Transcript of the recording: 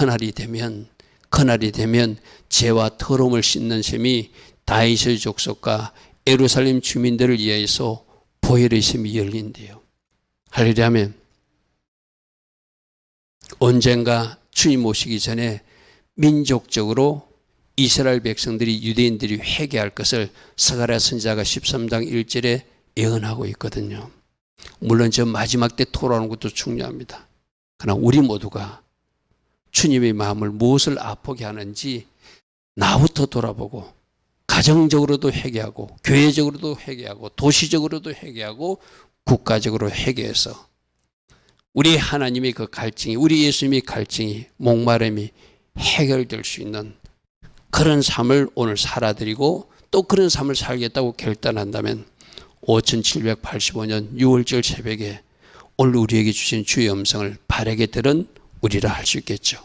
그날이 되면 그날이 되면 죄와 더러움을 씻는 셈이 다윗의 족속과 예루살렘 주민들을 위하여서 보혈의 셈이 열린대요. 할렐루야면 언젠가 주님 오시기 전에 민족적으로 이스라엘 백성들이 유대인들이 회개할 것을 스가랴 선지자가 13장 1절에 예언하고 있거든요. 물론 저 마지막 때 토로하는 것도 중요합니다. 그러나 우리 모두가 주님의 마음을 무엇을 아프게 하는지 나부터 돌아보고 가정적으로도 회개하고 교회적으로도 회개하고 도시적으로도 회개하고 국가적으로 회개해서 우리 하나님의 그 갈증이 우리 예수님의 갈증이 목마름이 해결될 수 있는 그런 삶을 오늘 살아드리고 또 그런 삶을 살겠다고 결단한다면 5785년 6월절 새벽에 오늘 우리에게 주신 주의 음성을 바르게 들은 우리라 할 수 있겠죠.